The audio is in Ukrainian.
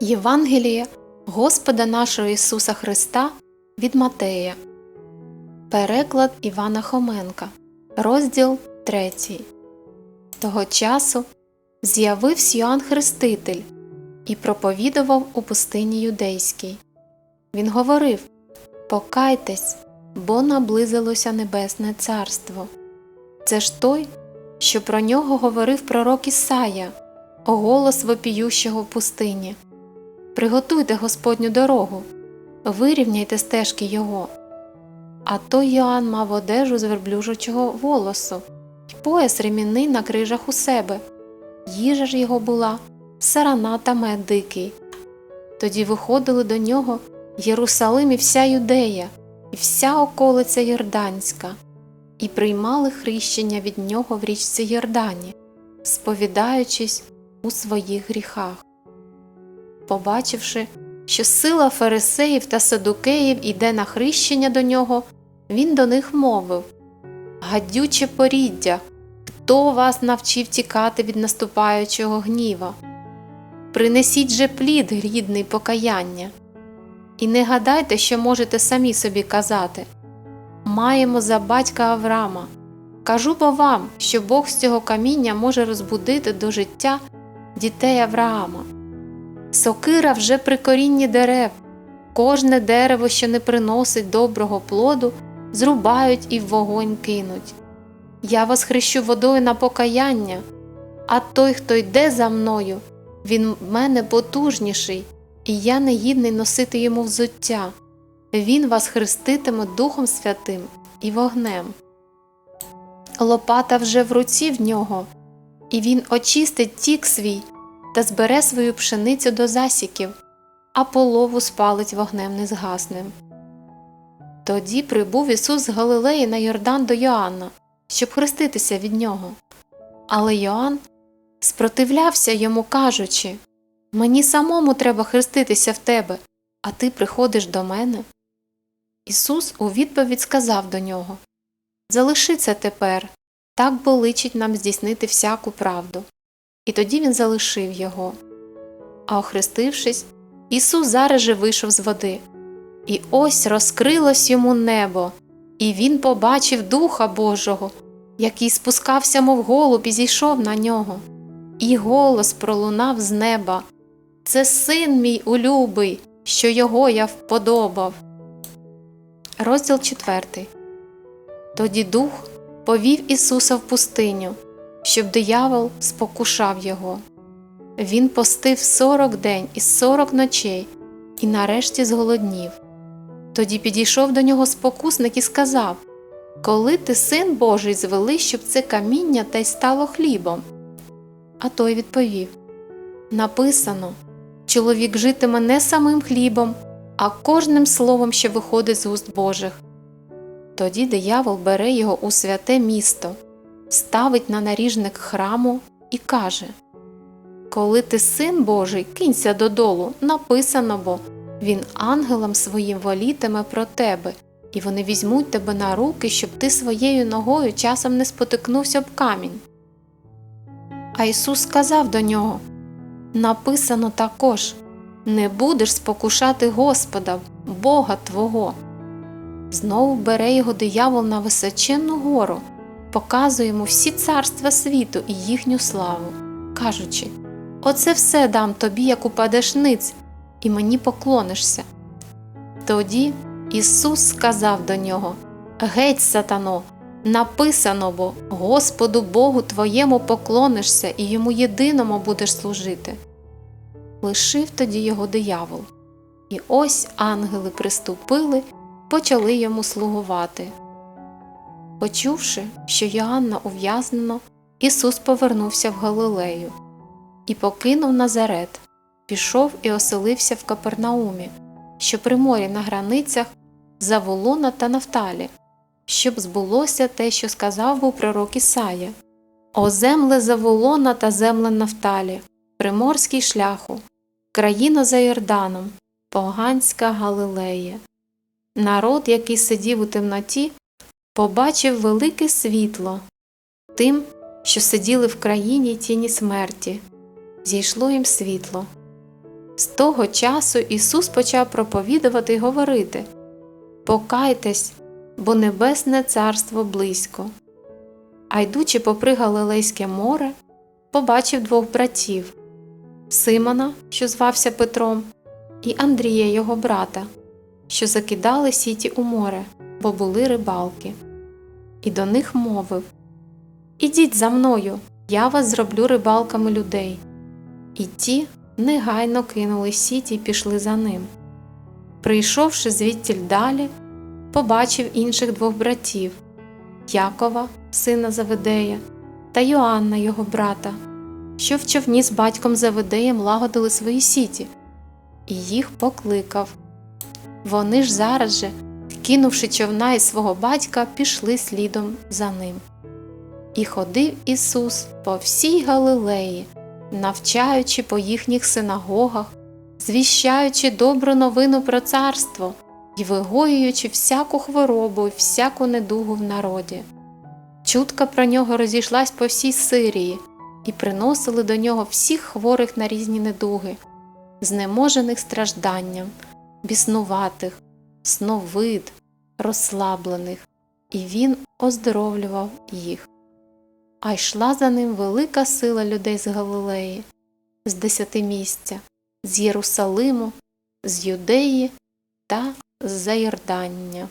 Євангеліє Господа нашого Ісуса Христа від Матея. Переклад Івана Хоменка. Розділ 3. Того часу з'явився Йоанн Хреститель і проповідував у пустині юдейській. Він говорив Покайтесь, бо наблизилося Небесне Царство. Це ж той, що про нього говорив пророк Ісая, голос вопіющого в пустині. Приготуйте Господню дорогу, вирівняйте стежки Його. А той Йоанн мав одежу з верблюжачого волосу й пояс ремінний на крижах у себе. Їжа ж його була сарана та мед дикий. Тоді виходили до нього Єрусалим і вся Юдея, і вся околиця Йорданська, і приймали хрещення від нього в річці Йордані, сповідаючись у своїх гріхах. Побачивши, що сила фарисеїв та садукеїв іде на хрещення до нього, він до них мовив Гадюче поріддя, хто вас навчив тікати від наступаючого гніва? Принесіть же плід гідний покаяння. І не гадайте, що можете самі собі казати Маємо за батька Авраама. Кажу бо вам, що Бог з цього каміння може розбудити до життя дітей Авраама. Сокира вже при корінні дерев, кожне дерево, що не приносить доброго плоду, зрубають і в вогонь кинуть. Я вас хрещу водою на покаяння, а той, хто йде за мною, він в мене потужніший, і я не гідний носити йому взуття. Він вас хреститиме Духом Святим і вогнем. Лопата вже в руці в нього, і він очистить тік свій та збере свою пшеницю до засіків, а полову спалить вогнем незгасним. Тоді прибув Ісус з Галилеї на Йордан до Йоанна, щоб хреститися від нього. Але Йоанн спротивлявся йому, кажучи Мені самому треба хреститися в тебе, а ти приходиш до мене. Ісус у відповідь сказав до нього Залиши це тепер, так бо личить нам здійснити всяку правду. І тоді він залишив його. А охрестившись, Ісус зараз же вийшов з води. І ось розкрилось йому небо, і він побачив Духа Божого, який спускався, мов голуб, і зійшов на нього. І голос пролунав з неба Це син мій улюбий, що його я вподобав. Розділ 4. Тоді Дух повів Ісуса в пустиню, щоб диявол спокушав його. Він постив сорок день і сорок ночей і нарешті зголоднів. Тоді підійшов до нього спокусник і сказав Коли ти син Божий звели, щоб це каміння та й стало хлібом. А той відповів Написано чоловік житиме не самим хлібом, а кожним словом, що виходить з уст Божих. Тоді диявол бере його у святе місто, ставить на наріжник храму і каже Коли ти син Божий, кинься додолу, написано бо він ангелам своїм волітиме про тебе, і вони візьмуть тебе на руки, щоб ти своєю ногою часом не спотикнувся об камінь. А Ісус сказав до нього Написано також не будеш спокушати Господа, Бога Твого. Знову бере його диявол на височенну гору, показує йому всі царства світу і їхню славу, кажучи Оце все дам тобі, як упадеш ниць, і мені поклонишся. Тоді Ісус сказав до нього Геть, сатано, написано бо Господу Богу твоєму поклонишся і йому єдиному будеш служити. Лишив тоді його диявол, і ось ангели приступили почали йому слугувати. Почувши, що Йоанна ув'язнено, Ісус повернувся в Галилею і покинув Назарет, пішов і оселився в Капернаумі, що при морі на границях Заволона та Нафталі, щоб збулося те, що сказав був пророк Ісая О земле Заволона та земле Нафталі, приморський шляху, країна за Йорданом, поганська Галилея. Народ, який сидів у темноті, побачив велике світло тим, що сиділи в країні тіні смерті, зійшло їм світло. З того часу Ісус почав проповідувати й говорити Покайтесь, бо Небесне Царство близько. А йдучи попри Галилейське море, побачив двох братів Симона, що звався Петром, і Андрія, його брата, що закидали сіті у море, бо були рибалки. І до них мовив Ідіть за мною, я вас зроблю рибалками людей. І ті негайно кинули сіті й пішли за ним. Прийшовши звідтіль далі, побачив інших двох братів Якова, сина Заведея, та Йоанна, його брата, що в човні з батьком Заведеєм лагодили свої сіті, і їх покликав. Вони ж зараз же, кинувши човна із свого батька, пішли слідом за ним. І ходив Ісус по всій Галилеї, навчаючи по їхніх синагогах, звіщаючи добру новину про царство і вигоюючи всяку хворобу і всяку недугу в народі. Чутка про нього розійшлась по всій Сирії, і приносили до нього всіх хворих на різні недуги, знеможених стражданням, біснуватих, сновид, розслаблених, і він оздоровлював їх. А йшла за ним велика сила людей з Галилеї, з десятимістя, з Єрусалиму, з Юдеї та з Заєрдання.